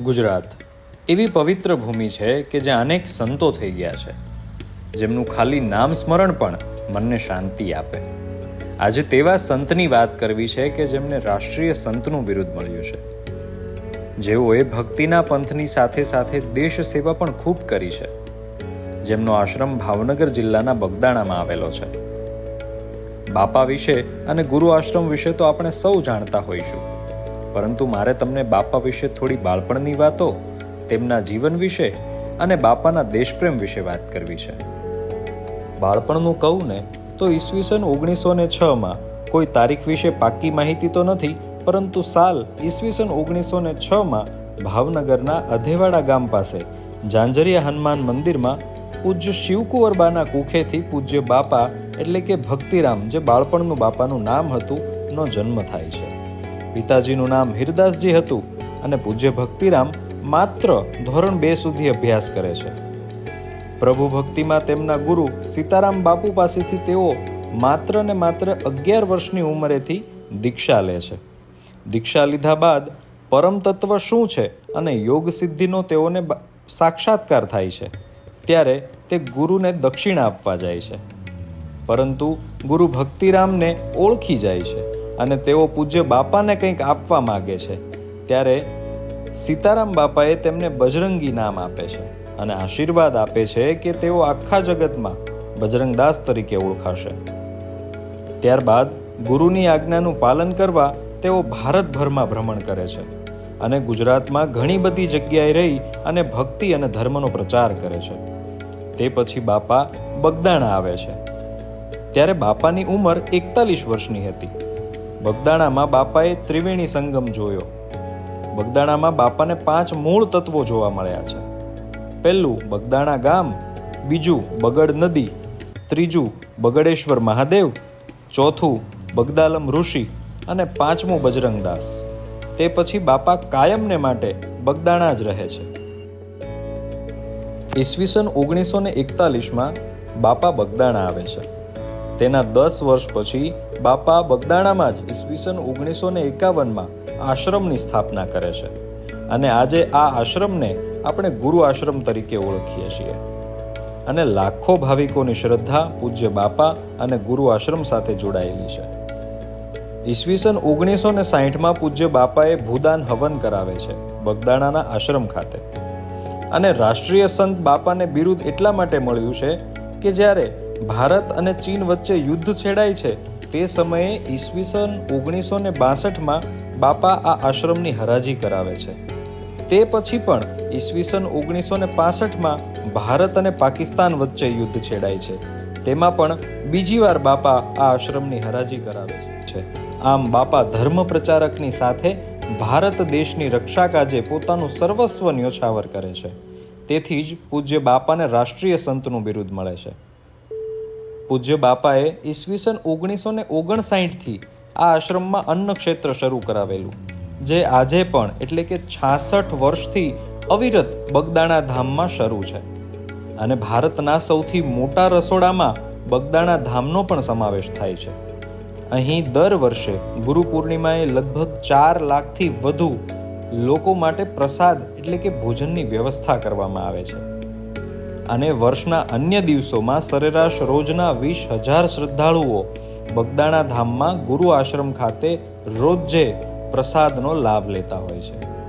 ગુજરાત. એવી પવિત્ર ભૂમિ છે કે જ્યાં અનેક સંતો થઈ ગયા છે. જેમનું ખાલી નામ સ્મરણ પણ મનને શાંતિ આપે. આજે તેવા સંતની વાત કરવી છે કે જેમને રાષ્ટ્રીય સંતનું બિરુદ મળ્યું છે. જેઓએ ભક્તિના પંથની સાથે સાથે દેશ સેવા પણ ખૂબ કરી છે. જેમનો આશ્રમ ભાવનગર જિલ્લાના બગદાણામાં આવેલો છે. બાપા વિશે અને ગુરુ આશ્રમ વિશે તો આપણે સૌ જાણતા હોઈશું. પરંતુ મારે તમને બાપા વિશે થોડી બાળપણની વાતો, તેમના જીવન વિશે અને બાપાના દેશપ્રેમ વિશે વાત કરવી છે. બાળપણનું કહું ને, તો ઈસવીસન ઓગણીસો ને છમાં કોઈ તારીખ વિશે પાક્કી માહિતી તો નથી, પરંતુ સાલ ઈસવીસન ઓગણીસો ને છમાં ભાવનગરના અધેવાડા ગામ પાસે, ઝાંઝરિયા હનુમાન મંદિરમાં પૂજ્ય શિવકુંવરબાના કુખેથી પૂજ્ય બાપા એટલે કે ભક્તિરામ, જે બાળપણનું બાપાનું નામ હતું, નો જન્મ થાય છે. પિતાજીનું નામ હિરદાસજી હતું અને પૂજ્ય ભક્તિરામ માત્ર ધોરણ બે સુધી અભ્યાસ કરે છે. પ્રભુ ભક્તિમાં તેમના ગુરુ સીતારામ બાપુ પાસેથી તેઓ માત્ર ને માત્ર અગિયાર વર્ષની ઉંમરેથી દીક્ષા લે છે. દીક્ષા લીધા બાદ પરમ તત્વ શું છે અને યોગ સિદ્ધિનો તેઓને સાક્ષાત્કાર થાય છે, ત્યારે તે ગુરુને દક્ષિણા આપવા જાય છે. પરંતુ ગુરુ ભક્તિરામને ઓળખી જાય છે. અને તેઓ પૂજ્ય બાપાને કંઈક આપવા માગે છે. ત્યારે સીતારામ બાપાએ તેમને બજરંગી નામ આપે છે અને આશીર્વાદ આપે છે કે તેઓ આખા જગતમાં બજરંગદાસ તરીકે ઓળખાશે. ત્યારબાદ ગુરુની આજ્ઞાનું પાલન કરવા તેઓ ભારતભરમાં ભ્રમણ કરે છે અને ગુજરાતમાં ઘણી બધી જગ્યાએ રહી અને ભક્તિ અને ધર્મનો પ્રચાર કરે છે. તે પછી બાપા બગદાણા આવે છે. ત્યારે બાપાની ઉંમર એકતાલીસ વર્ષની હતી. બગદાણામાં બાપાએ ત્રિવેણી સંગમ જોયો. બગદાણામાં બાપાને પાંચ મૂળ તત્વો જોવા મળ્યા છે. પહેલું બગદાણા ગામ, બીજું બગડ નદી, ત્રીજું બગડેશ્વર મહાદેવ, ચોથું બગદાલમ ઋષિ અને પાંચમું બજરંગદાસ. તે પછી બાપા કાયમને માટે બગદાણા જ રહે છે. ઈસવીસન ઓગણીસો ને એકતાલીસમાં બાપા બગદાણા આવે છે. તેના દસ વર્ષ પછી બાપા બગદાણામાં જ ઈસવીસન ઓગણીસો ને એકાવનમાં આશ્રમની સ્થાપના કરે છે. અને આજે આ આશ્રમને આપણે ગુરુ આશ્રમ તરીકે ઓળખીએ છીએ. અને લાખો ભાવિકોની શ્રદ્ધા પૂજ્ય બાપા અને ગુરુ આશ્રમ સાથે જોડાયેલી છે. ઈસવીસન ઓગણીસો ને સાહીઠમાં પૂજ્ય બાપાએ ભૂદાન હવન કરાવે છે, બગદાણાના આશ્રમ ખાતે. અને રાષ્ટ્રીય સંત બાપાને બિરુદ એટલા માટે મળ્યું છે કે જ્યારે ભારત અને ચીન વચ્ચે યુદ્ધ છેડાય છે. તે સમયે ઈસવીસન ઓગણીસો ને બાસઠમાં બાપા આ આશ્રમની હરાજી કરાવે છે. તે પછી પણ ઈસવીસન ઓગણીસો ને પાસઠમાં ભારત અને પાકિસ્તાન વચ્ચે યુદ્ધ છેડાય છે. તેમાં પણ બીજી વાર બાપા આ આશ્રમની હરાજી કરાવે છે. આમ બાપા ધર્મ પ્રચારકની સાથે ભારત દેશની રક્ષા કાજે પોતાનું સર્વસ્વ ન્યોછાવર કરે છે. તેથી જ પૂજ્ય બાપાને રાષ્ટ્રીય સંતનું બિરુદ મળે છે. પૂજ્ય બાપાએ ઈસવીસન ઓગણીસો ને ઓગણસાઠથી આ આશ્રમમાં અન્ન ક્ષેત્ર શરૂ કરાવેલું. જે આજે પણ એટલે કે છાસઠ વર્ષથી અવિરત બગદાણા ધામમાં શરૂ છે. અને ભારતના સૌથી મોટા રસોડામાં બગદાણા ધામનો પણ સમાવેશ થાય છે. અહીં દર વર્ષે ગુરુ પૂર્ણિમાએ લગભગ ચાર લાખથી વધુ લોકો માટે પ્રસાદ એટલે કે ભોજનની વ્યવસ્થા કરવામાં આવે છે. અને વર્ષના અન્ય દિવસોમાં સરેરાશ રોજના વીસ હજાર શ્રદ્ધાળુઓ બગદાણા ધામમાં ગુરુ આશ્રમ ખાતે રોજે પ્રસાદનો લાભ લેતા હોય છે.